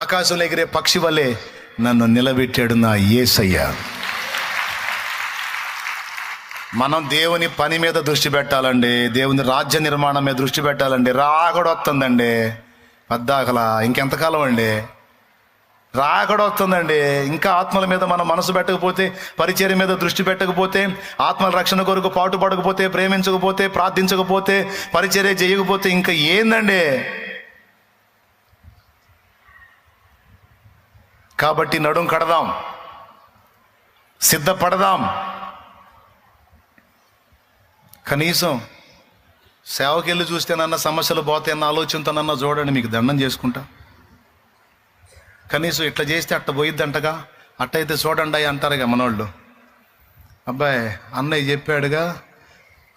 ఆకాశంలో ఎగిరే పక్షి వలె నన్ను నిలబెట్టాడు నా ఏసయ్య. మనం దేవుని పని మీద దృష్టి పెట్టాలండి దేవుని రాజ్య నిర్మాణం మీద దృష్టి పెట్టాలండి రాకడొస్తుందండి పద్దాకలా ఇంకెంతకాలం అండి? రాకడొస్తుందండి ఇంకా ఆత్మల మీద మనం మనసు పెట్టకపోతే పరిచర్య మీద దృష్టి పెట్టకపోతే ఆత్మల రక్షణ కొరకు పాటుపడకపోతే ప్రేమించకపోతే ప్రార్థించకపోతే పరిచర్య చేయకపోతే ఇంకా ఏందండి? కాబట్టి నడుం కడదాం. సిద్ధపడదాం. కనీసం సేవకెళ్ళి చూస్తేనన్న సమస్యలు పోతాయన్న ఆలోచనతోనన్నా చూడండి మీకు దండం చేసుకుంటా. కనీసం ఇట్లా చేస్తే అట్ట పోయిద్దంటగా అట్టయితే చూడండి అయ్యి అంటారుగా మనోళ్ళు. అబ్బాయి అన్నయ్య చెప్పాడుగా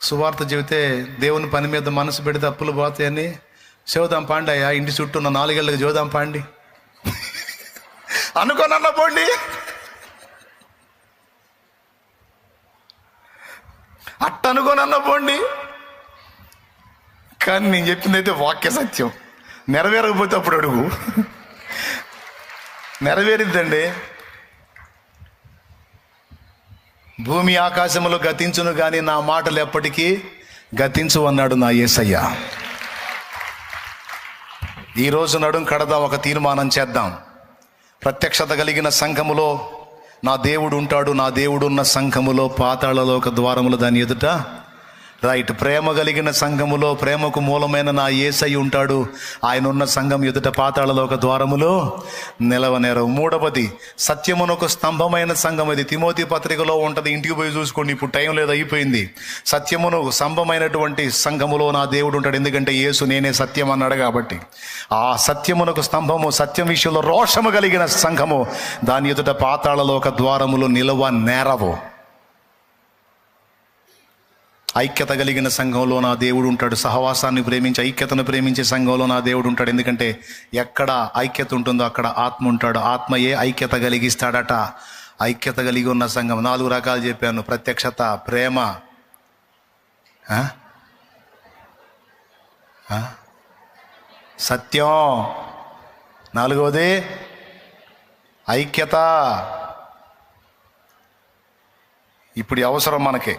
సువార్త చెబితే దేవుని పని మీద మనసు పెడితే అప్పులు పోతాయని చెబుదాం పాండి అయ్యా ఇంటి చుట్టూ ఉన్న నాలుగేళ్ళకి చూద్దాం పాండి. అనుకోనన్న పోండి. అట్ట అనుకోనన్న పోండి. కానీ నేను చెప్పింది అయితే వాక్య సత్యం. నెరవేరకపోతే అప్పుడు అడుగు. నెరవేరిద్దండి. భూమి ఆకాశములు గతించును కానీ నా మాటలు ఎప్పటికీ గతించు అన్నాడు నా యేసయ్య ఈరోజు నడుం కడదాం ఒక తీర్మానం చేద్దాం. ప్రత్యక్షత కలిగిన సంఘములో నా దేవుడు ఉంటాడు నా దేవుడు ఉన్న సంఘములో పాతాళలో ఒక ద్వారములు దాని ఎదుట రైట్ ప్రేమ కలిగిన సంఘములో ప్రేమకు మూలమైన నా ఏసై ఉంటాడు. ఆయన ఉన్న సంఘం ఎదుట పాతాళలో ఒక ద్వారములో నిలవనేరు. మూడవది సత్యమునొక స్తంభమైన సంఘం ఇది తిమోతి పత్రికలో ఉంటుంది. ఇంటికి పోయి చూసుకోండి. ఇప్పుడు టైం లేదు అయిపోయింది. సత్యమును స్తంభమైనటువంటి సంఘములో నా దేవుడు ఉంటాడు. ఎందుకంటే యేసు నేనే సత్యం అన్నాడు కాబట్టి. ఆ సత్యమునకు స్తంభము సత్యం విషయంలో రోషము కలిగిన సంఘము. దాని ఎదుట పాతాళలో ఒక ద్వారములు నిలవ నేరవు. ఐక్యత కలిగిన సంఘంలో నా దేవుడు ఉంటాడు. సహవాసాన్ని ప్రేమించి ఐక్యతను ప్రేమించే సంఘంలో నా దేవుడు ఉంటాడు. ఎందుకంటే ఎక్కడ ఐక్యత ఉంటుందో అక్కడ ఆత్మ ఉంటాడు. ఆత్మయే ఐక్యత కలిగిస్తాడట. ఐక్యత కలిగి ఉన్న సంఘం. నాలుగు రకాలు చెప్పాను. ప్రత్యక్షత ప్రేమ. సత్యం. నాలుగవది ఐక్యత. ఇప్పుడు అవసరం మనకి.